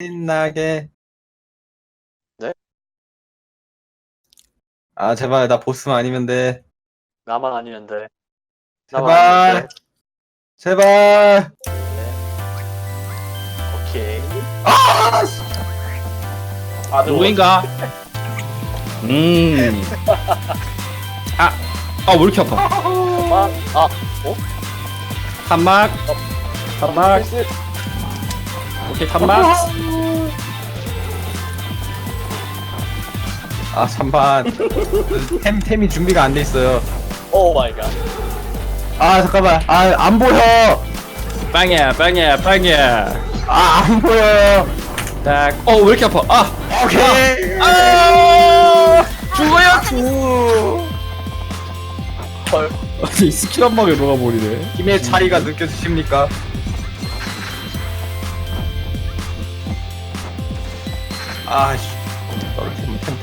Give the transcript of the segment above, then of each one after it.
신나게. 네? 아, 제발, 나 보스만 아니면 돼. 나만 아니면 돼. 나만 아니면 제발! 돼. 제발! 네. 오케이. 아! 씨. 아, 누구인가? 음. 아, 아, 왜 이렇게 아파? 아, 아, 탄막, 탄막, 나이스. 오케이, 탄막. 아, 잠깐. 템, 템이 준비가 안 돼 있어요. 오 마이 갓. 아, 잠깐만. 아, 안 보여! 빵이야, 빵이야, 빵이야. 아, 안 보여! 딱, 어, 왜 이렇게 아파? 아, 오케이! 아, 죽어요, 죽! 헐. 아니, 스킬 한 방에 녹아버리네. 힘의 차이가 느껴지십니까? 아씨.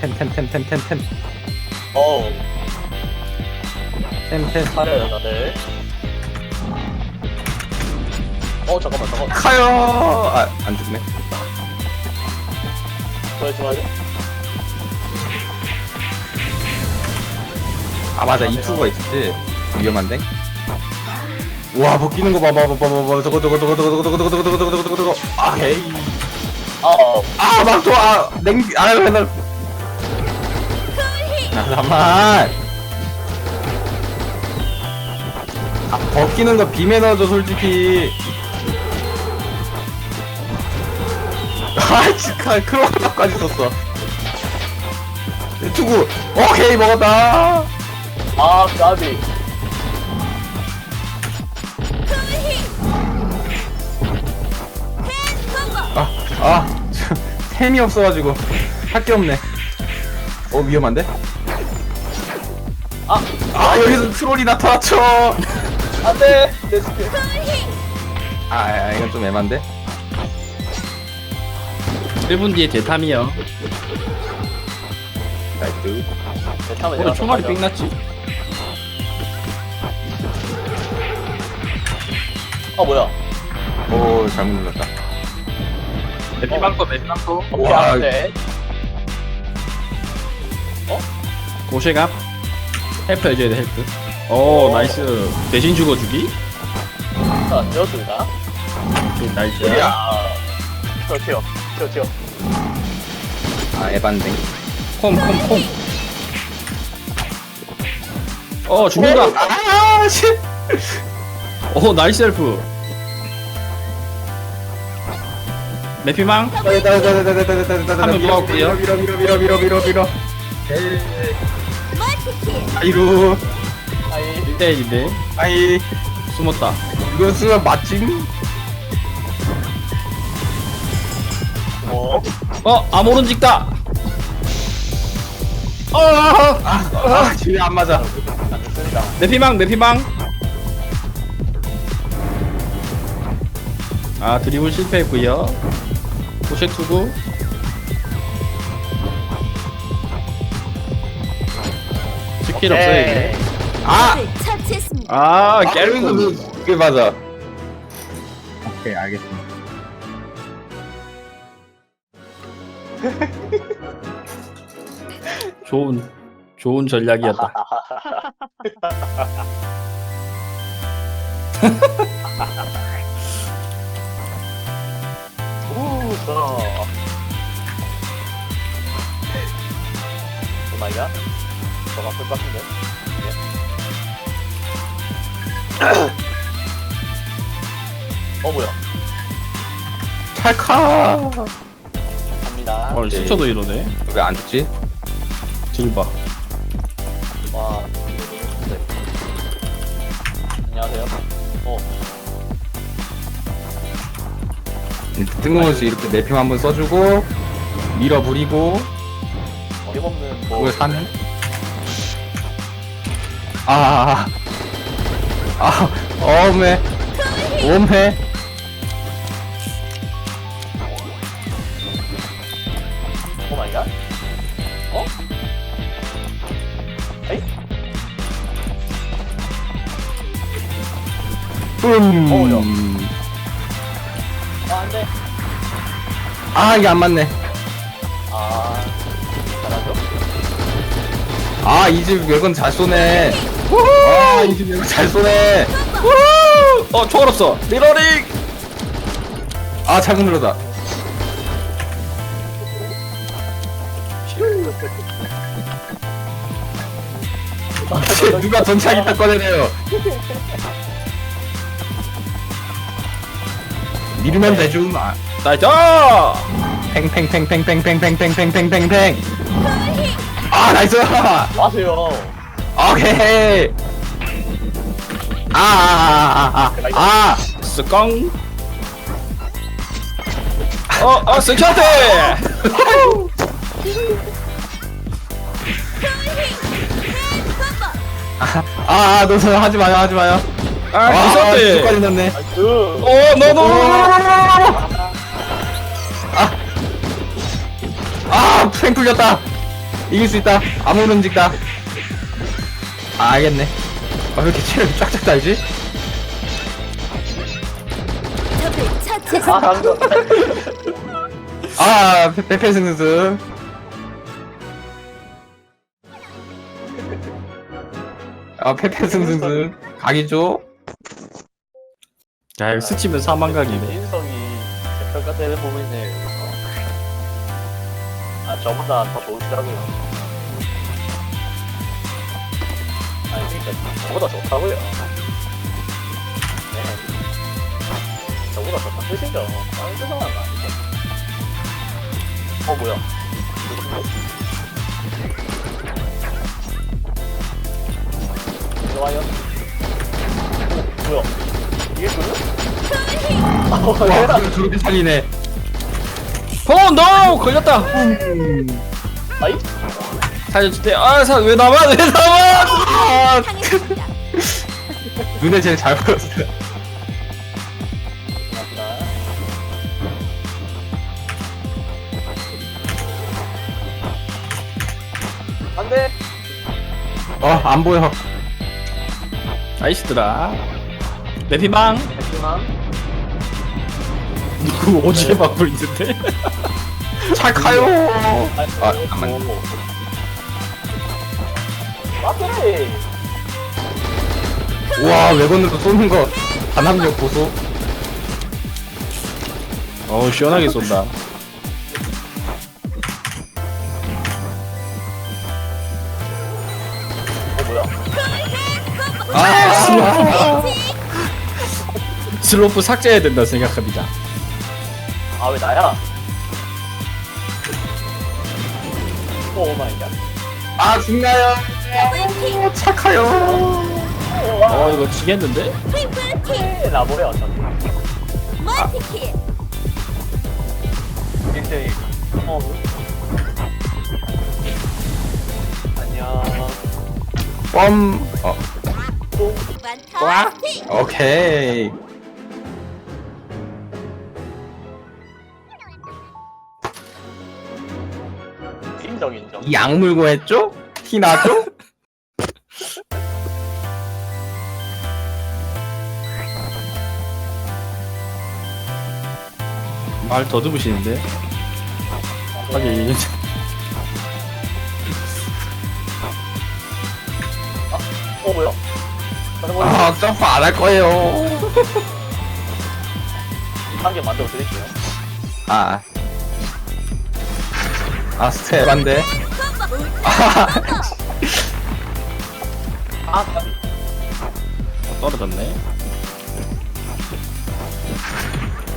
템템템템템템템템 어우, 템템 잘해요, 다들. 어, 잠깐만, 잠깐만. 카요 아 안 죽네 좋아요, 좋아요. 아 맞아 이 투구가 있지 위험한데 와 벗기는 거 봐봐 봐봐 봐봐 저거 저거 저거 저거 저거 저거 저거 저거 저거 저거 저거 저거 아 헤이 아, 어. 아 막도 아 냉비 아 맨날 아 잠만 아 벗기는 거 비매너죠 솔직히 아 진짜 크로마까지 썼어 투구 오케이 먹었다 아, 까비. 아, 아, 템이 없어가지고 할 게 없네. 어 위험한데? 아, 아 여기서 트롤이 나타났죠. 안 돼! 내 스킬. 아, 아 이건 좀 애만데. 1분 뒤에 대탐이요. 나이스. 어, 총알이 삥 났지? 아, 뭐야. 오 잘못 눌렀다. 매피망토, 매피망토. 오케이, 와. 안 돼. 고쉐갑. 헬프 해줘야 돼, 헬프. 오, 나이스. 대신 죽어주기? 자, 되었습니다. 오케이, 나이스. 야. 아, 튀어, 튀어. 튀어, 튀어. 아 에반데. 콤, 콤, 콤. 어, 죽는다. 아 씨. 오, 나이스 헬프. 매피망. 됐다 됐다 됐다 됐다 됐다 됐다. 한명 밀어 누웠고요. 밀어 밀어 밀어 밀어 밀 어. 아이고. 아이, 1대1인데. 아이 숨었다. 이거 쓰면 맞지? 뭐. 어, 아모른 직다. 어, 아, 아 집에 안 맞아. 안 됐습니다. 매피망, 매피망. 아, 드리블 실패했고요. 포쉐 투구. 스킬 없어요, 오케이. 이제. 아. 처치했습니다. 아. 그- 그게 맞아. 오케이, 알겠습니다. 좋은, 좋은 전략이었다. 우, 저. 오 마이 갓. 저가 쓸것 같은데. 예. 어, 뭐야. 찰카. 갑니다. 어, 스쳐도 이러네. 왜 안 죽지? 딜봐. 와. 네. 안녕하세요. 어, 뜬금없이 이렇게 매핑 한번 써주고 밀어 부리고 어림없는 뭐. 그걸 사는? 아, 아, 어메, 오메. 오 마이 갓. 어? 에이? 뿜. 어우야. 아, 안 돼. 아 이게 안 맞네 아 잘하죠? 아 이 집 외건 잘 쏘네 아이 집 외건 잘 쏘네. 우! 어 총알 없어. 리로링! 아 잘못 눌렀다. 누가 전차기 딱 꺼내네요. 밀면 되죠 아, 나이스! 팽팽팽팽팽팽팽팽팽팽팽팽 아 나이스 마세요 오케이 아 아 아 아 아 스깡 어어 스천테 아, 너저 하지 마요, 하지 마요. 아 스천테 넣네. 나이스 어너너너너너너너 아, 아, 팽 풀렸다. 이길 수 있다. 아무런 움직다. 아, 알겠네. 아, 왜 이렇게 체력 쫙쫙 달지? 아 아, 페- 페페 승승. 아, 페페 승승승. 각이죠? 야 이거 스치면 사망각이네 인성이 제 평가대를 보면은 어. 아 저보다 더 좋으시더라고요 저보다 좋다고요? 네. 저보다 좋다. 뜻이죠? 다른 뜻은 아니죠. 어 뭐야? 좋아요. 어, 뭐야? 이게 그래? 아, 와, 그걸 저렇게 살리네. 어너 걸렸다. 아이? 살려줄 때아왜 나만 왜 나만 아, 눈에 제일 잘 보였어. 안돼. 어, 안 보여. 나이스더라 내 피망 하지만 누구 오지게 막고 있는데? 잘 가요. 아, 아 잠깐만. 맞네 와, 외건으로 쏘는 거. 반합력 보소. 어우 시원하게 쏜다 어 뭐야 아, 슬로프 삭제해야 된다 생각합니다 아 왜 나야 오 마이 갓 아, 죽나요? 착하요. 어 이거 지겠는데? 라보레 어차피 굉장히 어 안녕 뻔. 어, 또 오케이. 인정 인정 이 악물고 했죠? 티 나죠? 말 더듬으시는데 하긴 어 뭐야 아, 점프 안 할 거예요. 한개 만들어 드릴게요 아. 아, 스텝한데. 아, 아 까비 떨어졌네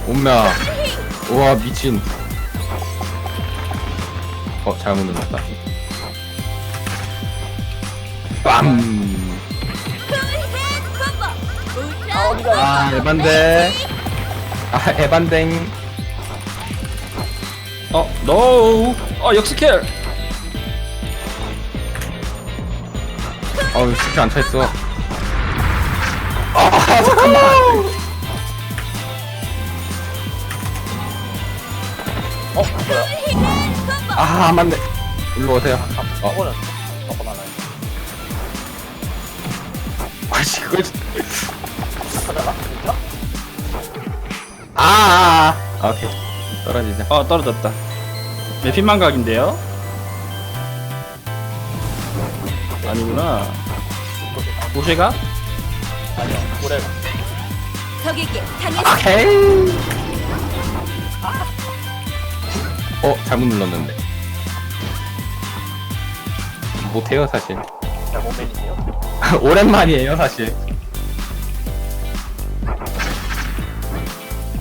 운명. 우와, 미친. 어, 잘못 눌렀다. 빰. 아 어디가 아, 에반데. 아, 에반댕. 어 노우 어 역스킬 어우, 스킬 안 차있어. 아, 잠깐만. 어 뭐야 아, 맞네. 일로 오세요. 어, 저거 많아요 아씨, 그걸. 아, 아, 아. 오케이. 떨어지자. 어 떨어졌다 맵핀만 각인데요? 아니구나 고쉐가? 아니요 적에게 당했어. 오케이. 어 잘못 눌렀는데. 못해요 사실. 잘못 맨이네요 오랜만이에요 사실.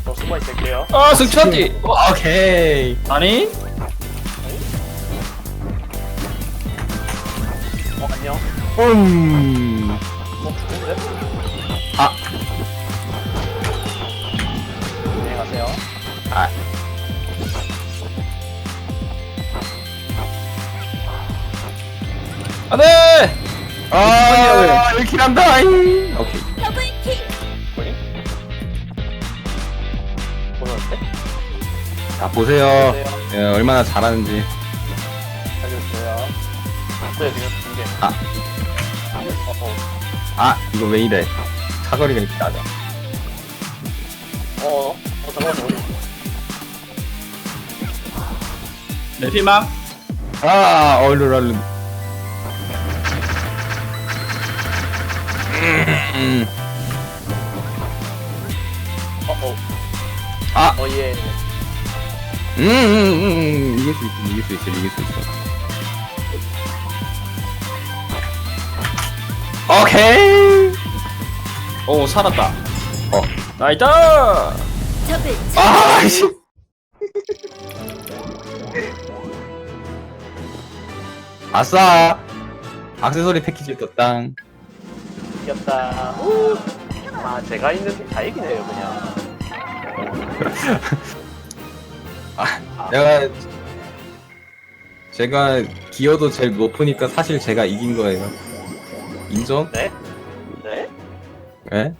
저 숨어 있을게요 아 승천띠! 오케이. 아니? 어 안녕 음. 어 죽는데? 아. 킬 한다. 잉. 오케이. 더블킬. 뭐니? 보는데? 자 보세요. 예, 얼마나 잘하는지. 알려주세요 네 중계 아. 어, 어. 아 이거 왜 이래? 사거리가 이렇게 낮아. 어, 어, 어, 잠깐만요. 어디? 맵핀망? 아 얼른 얼른. 음. 어, 어, 아. 어, 예. 음, 음, 음, 음, 이길 수 있어, 이길 수 있어, 이길 수 있어. 오케이. 오 살았다 어. 나이다! 아, 씨. 아싸. 악세서리 패키지 떴당. 이겼다. 우! 아, 제가 있는 다 이기네요, 그냥. 내가 제가 기어도 제일 높으니까 사실 제가 이긴 거예요. 인정? 네? 네? 예?